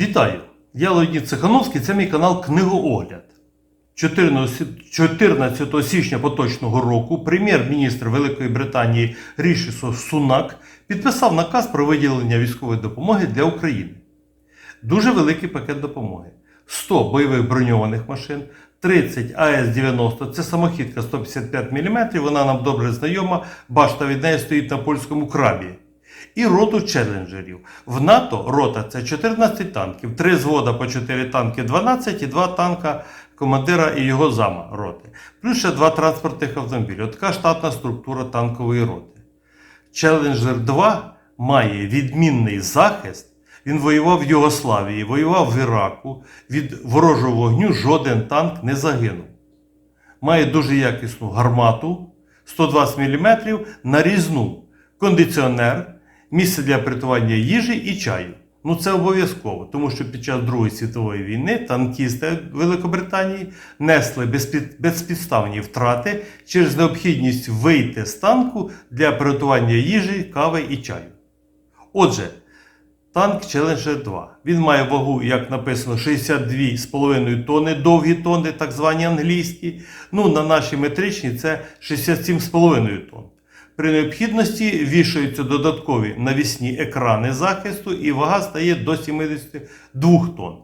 Вітаю! Я Леонід Цехановський, це мій канал Книгоогляд. 14 14 січня поточного року прем'єр-міністр Великої Британії Рішісо Сунак підписав наказ про виділення військової допомоги для України. Дуже великий пакет допомоги: 100 бойових броньованих машин, 30 АС-90 це самохідка 155 мм, вона нам добре знайома, башта від неї стоїть на польському крабі. І роту челенджерів. В НАТО рота це 14 танків, 3 звода по 4 танки 12 і 2 танка командира і його зама роти. Плюс ще 2 транспортних автомобілі. От штатна структура танкової роти. Челенджер 2 має відмінний захист. Він воював в Югославії, воював в Іраку. Від ворожого вогню жоден танк не загинув. Має дуже якісну гармату 120 мм нарізну, кондиціонер, місце для приготування їжі і чаю. Ну це обов'язково, тому що під час Другої світової війни танкісти Великобританії несли безпід- безпідставні втрати через необхідність вийти з танку для приготування їжі, кави і чаю. Отже, танк Challenger 2. Він має вагу, як написано, 62,5 тонни, довгі тонни, так звані англійські. Ну, на нашій метричній це 67,5 тонн. При необхідності вішаються додаткові навісні екрани захисту і вага стає до 72 тонн.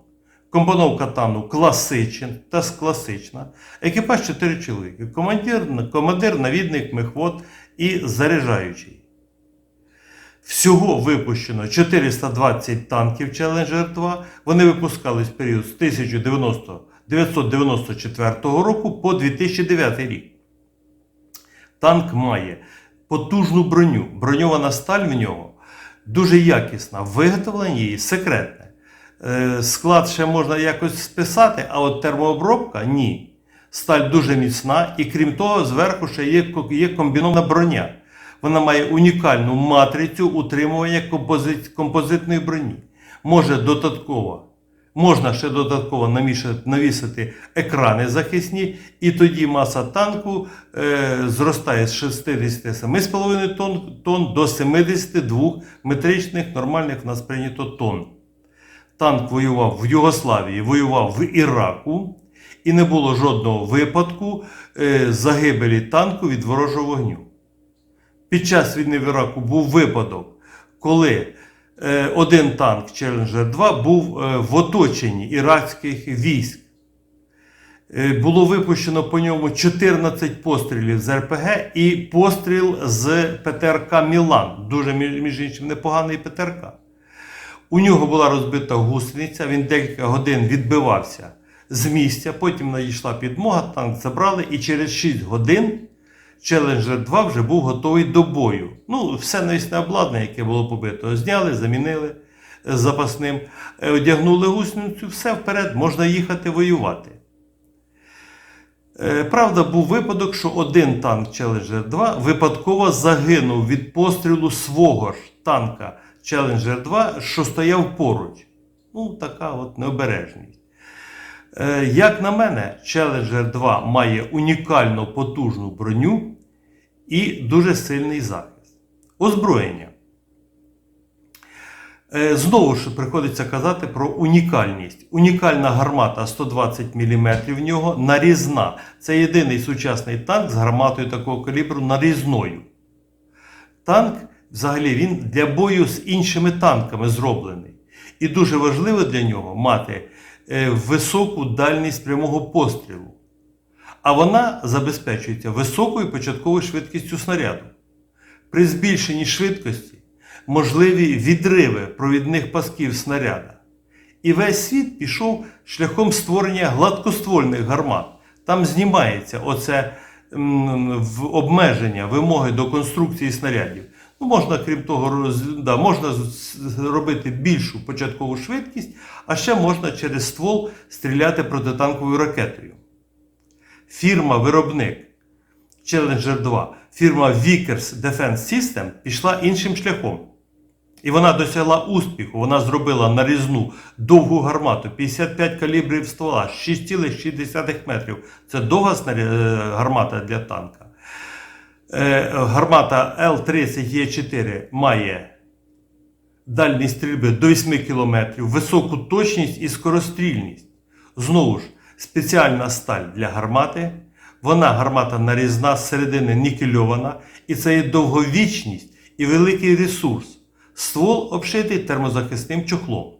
Компоновка тану класична та класична. Екіпаж 4 чоловіки. Командир, командир, навідник, мехвод і заряджаючий. Всього випущено 420 танків Challenger 2. Вони випускались в період з 1994 року по 2009 рік. Танк має потужну броню. Броньована сталь в нього дуже якісна. Виготовлення її секретне. Е, Склад ще можна якось списати, а от термообробка ні. Сталь дуже міцна, і крім того, зверху ще є, є комбінована броня. Вона має унікальну матрицю утримування композит, композитної броні. Може додатково, можна ще додатково навісити екрани захисні, і тоді маса танку е, зростає з 67,5 тонн, тонн до 72 метричних нормальних в нас прийнято тонн. Танк воював в Югославії, воював в Іраку, і не було жодного випадку е, загибелі танку від ворожого вогню. Під час війни в Іраку був випадок, коли один танк Challenger 2 був е, в оточенні іракських військ. Е, було випущено по ньому 14 пострілів з РПГ і постріл з ПТРК Мілан. Дуже, між іншим, непоганий ПТРК. У нього була розбита гусениця, він декілька годин відбивався з місця, потім надійшла підмога, танк забрали, і через 6 годин Challenger 2 вже був готовий до бою. Ну, все навісне обладнання, яке було побито, зняли, замінили е, запасним, е, одягнули гусеницю, все вперед, можна їхати воювати. Е, Правда, був випадок, що один танк Challenger 2 випадково загинув від пострілу свого ж танка Challenger 2, що стояв поруч. Ну, така от необережність. Е, Як на мене, Challenger 2 має унікально потужну броню і дуже сильний захист. Озброєння. Е, Знову ж приходиться казати про унікальність. Унікальна гармата 120 мм в нього нарізна. Це єдиний сучасний танк з гарматою такого калібру нарізною. Танк, взагалі, він для бою з іншими танками зроблений. І дуже важливо для нього мати високу дальність прямого пострілу. А вона забезпечується високою початковою швидкістю снаряду. При збільшенні швидкості можливі відриви провідних пасків снаряда. І весь світ пішов шляхом створення гладкоствольних гармат. Там знімається оце м, обмеження вимоги до конструкції снарядів. Ну, можна, крім того, роз- да, можна робити більшу початкову швидкість, а ще можна через ствол стріляти протитанковою ракетою. Фірма-виробник Challenger 2, фірма Vickers Defense System пішла іншим шляхом. І вона досягла успіху. Вона зробила нарізну довгу гармату 55 калібрів ствола, 6,6 метрів. Це довга е, гармата для танка. Е, Гармата Л-30Е4 має дальність стрільби до 8 км, високу точність і скорострільність. Знову ж, спеціальна сталь для гармати. Вона гармата нарізна з середини нікельована, і це є довговічність і великий ресурс. Ствол обшитий термозахисним чохлом.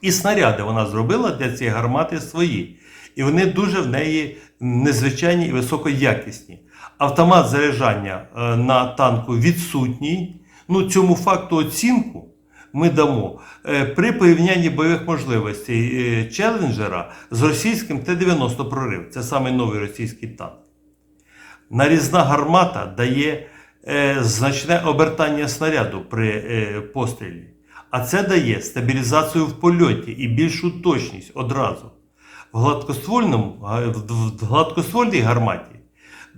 І снаряди вона зробила для цієї гармати свої. І вони дуже в неї незвичайні і високоякісні. Автомат заряджання е, на танку відсутній. Ну, цьому факту оцінку ми дамо е, при порівнянні бойових можливостей е, Челленджера з російським Т-90 прорив. Це саме новий російський танк. Нарізна гармата дає значне обертання снаряду при пострілі. А це дає стабілізацію в польоті і більшу точність одразу. В, гладкоствольному, в гладкоствольній гарматі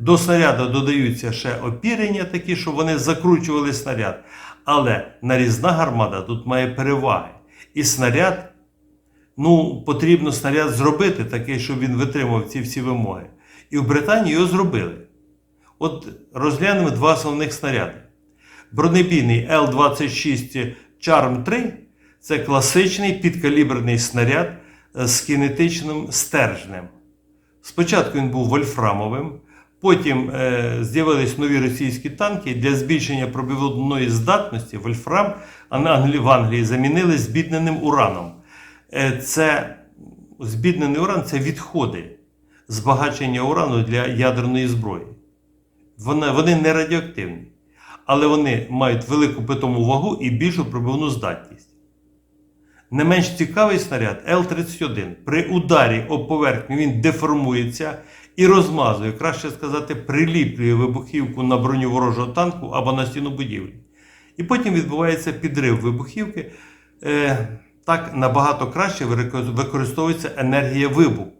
до снаряду додаються ще опірення такі, щоб вони закручували снаряд. Але нарізна гармата тут має переваги. І снаряд, ну, потрібно снаряд зробити такий, щоб він витримав ці всі вимоги. І в Британії його зробили. От розглянемо два основних снаряди. Бронебійний Л-26 Charm 3 це класичний підкаліберний снаряд з кінетичним стержнем. Спочатку він був вольфрамовим, потім е, з'явились нові російські танки для збільшення пробивної здатності вольфрам в Англії замінили збідненим ураном. Е, це збіднений уран це відходи збагачення урану для ядерної зброї. Вони, вони не радіоактивні, але вони мають велику питому вагу і більшу пробивну здатність. Не менш цікавий снаряд Л-31. При ударі об поверхню він деформується і розмазує, краще сказати, приліплює вибухівку на броню ворожого танку або на стіну будівлі. І потім відбувається підрив вибухівки. Е, так набагато краще використовується енергія вибуху.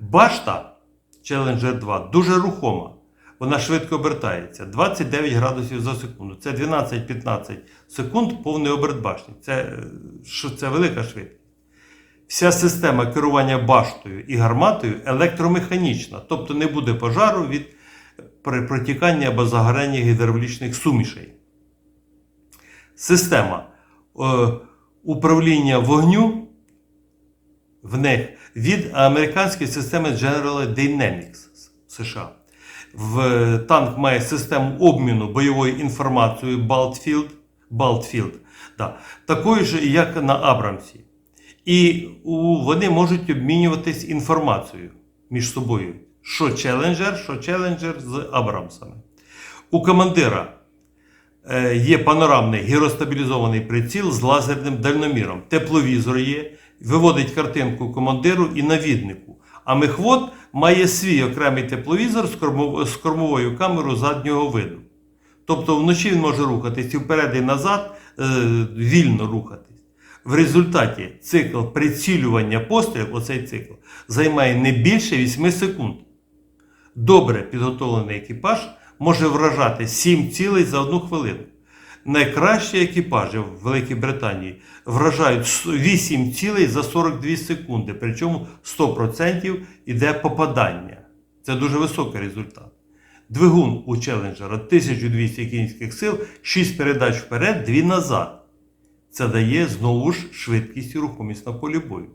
Башта Challenger 2 дуже рухома. Вона швидко обертається 29 градусів за секунду. Це 12-15 секунд повний оберт башні. Це, е, це велика швидкість. Вся система керування баштою і гарматою електромеханічна, тобто не буде пожару від протікання або загорання гідравлічних сумішей. Система е, управління вогню в них від американської системи General Dynamics США. В танк має систему обміну бойовою інформацією Baltfield, Baltfield да, такою ж, як на Абрамсі. І вони можуть обмінюватись інформацією між собою. Що Challenger, що Challenger з Абрамсами. У командира е, є панорамний гіростабілізований приціл з лазерним дальноміром. Тепловізор є, виводить картинку командиру і навіднику. А мехвод має свій окремий тепловізор з кормовою камерою заднього виду. Тобто вночі він може рухатись і вперед і назад, е, вільно рухатись. В результаті цикл прицілювання пострілів, оцей цикл, займає не більше 8 секунд. Добре підготовлений екіпаж може вражати 7 цілей за одну хвилину. Найкращі екіпажі в Великій Британії вражають 8 цілей за 42 секунди, причому 100% іде попадання. Це дуже високий результат. Двигун у Челленджера 1200 кінських сил, 6 передач вперед, 2 назад. Це дає знову ж швидкість і рухомість на полі бою.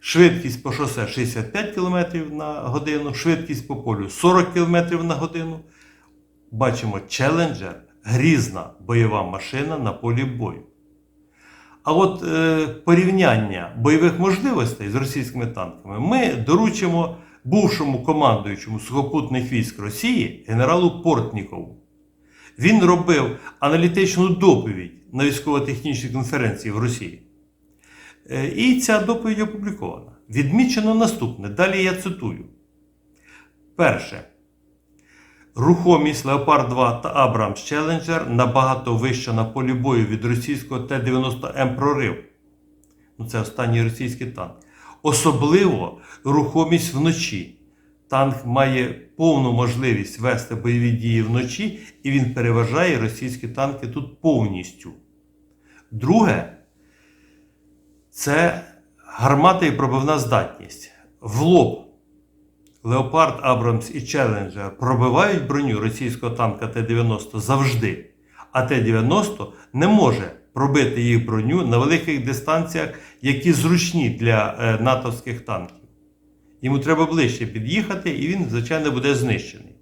Швидкість по шосе 65 км на годину, швидкість по полю 40 км на годину. Бачимо Challenger грізна бойова машина на полі бою. А от е, порівняння бойових можливостей з російськими танками ми доручимо бувшому командуючому сухопутних військ Росії генералу Портнікову. Він робив аналітичну доповідь на військово-технічній конференції в Росії. Е, І ця доповідь опублікована. Відмічено наступне. Далі я цитую. Перше. Рухомість Leopard 2 та Abrams Challenger набагато вища на полі бою від російського Т-90М прорив. Ну, це останній російський танк. Особливо рухомість вночі. Танк має повну можливість вести бойові дії вночі, і він переважає російські танки тут повністю. Друге, це гармата і пробивна здатність. В лоб Леопард, Абрамс і Челленджер пробивають броню російського танка Т-90 завжди. а Т-90 не може пробити їх броню на великих дистанціях, які зручні для е, натовських танків. Йому треба ближче під'їхати, і він, звичайно, буде знищений.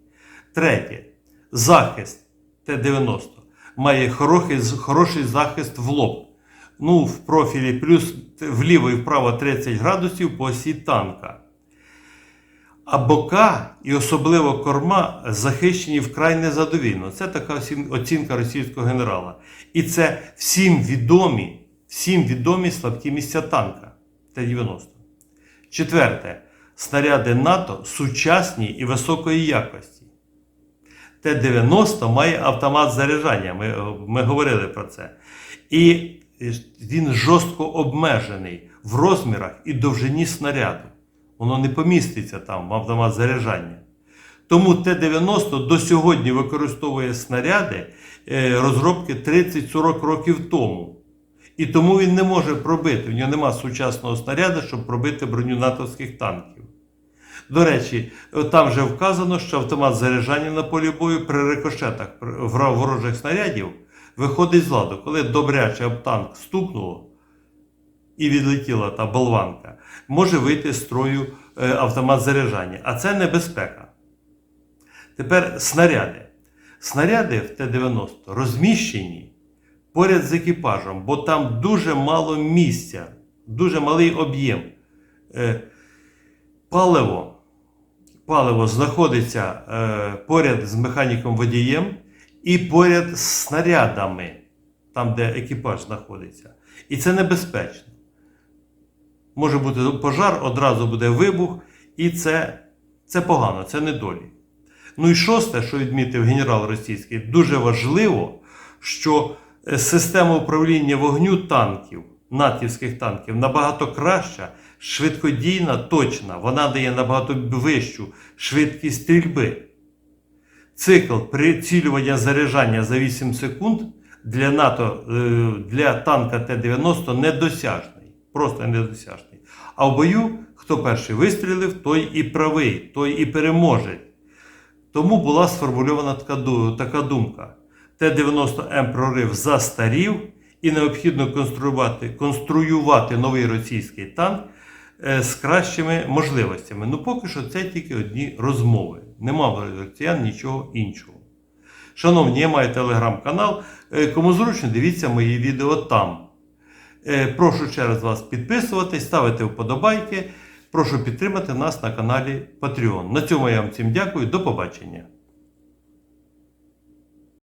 Третє. Захист Т-90 має хороший, захист в лоб. Ну, в профілі плюс вліво і вправо 30 градусів по осі танка. А бока і особливо корма захищені вкрай незадовільно. Це така оцінка російського генерала. І це всім відомі, всім відомі слабкі місця танка Т-90. Четверте. Снаряди НАТО сучасні і високої якості. Т-90 має автомат заряджання. Ми, ми говорили про це. І він жорстко обмежений в розмірах і довжині снаряду. Воно не поміститься там в автомат заряджання. Тому Т-90 до сьогодні використовує снаряди е, розробки 30-40 років тому. І тому він не може пробити. В нього нема сучасного снаряду, щоб пробити броню натовських танків. До речі, там вже вказано, що автомат заряджання на полі бою при рикошетах ворожих снарядів виходить з ладу. Коли добряче об танк стукнуло і відлетіла та болванка, може вийти з строю е, автомат заряджання. А це небезпека. Тепер снаряди. Снаряди в Т-90 розміщені поряд з екіпажем, бо там дуже мало місця, дуже малий об'єм. Е, Паливо. Паливо знаходиться е, поряд з механіком водієм і поряд з снарядами, там, де екіпаж знаходиться. І це небезпечно. Може бути пожар, одразу буде вибух, і це, це погано, це недолік. Ну і шосте, що відмітив генерал російський, дуже важливо, що система управління вогню танків, натівських танків, набагато краща, швидкодійна, точна. Вона дає набагато вищу швидкість стрільби. Цикл прицілювання заряджання за 8 секунд для НАТО, е, для танка Т-90 недосяжний. Просто недосяжний. А в бою, хто перший вистрілив, той і правий, той і переможе. Тому була сформульована така думка. Т-90М прорив застарів і необхідно конструювати, конструювати новий російський танк е, з кращими можливостями. Ну поки що це тільки одні розмови. Нема в росіян нічого іншого. Шановні, я маю телеграм-канал. Е, Кому зручно, дивіться мої відео там. Е, Прошу через вас підписуватись, ставити вподобайки. Прошу підтримати нас на каналі Patreon. На цьому я вам всім дякую. До побачення.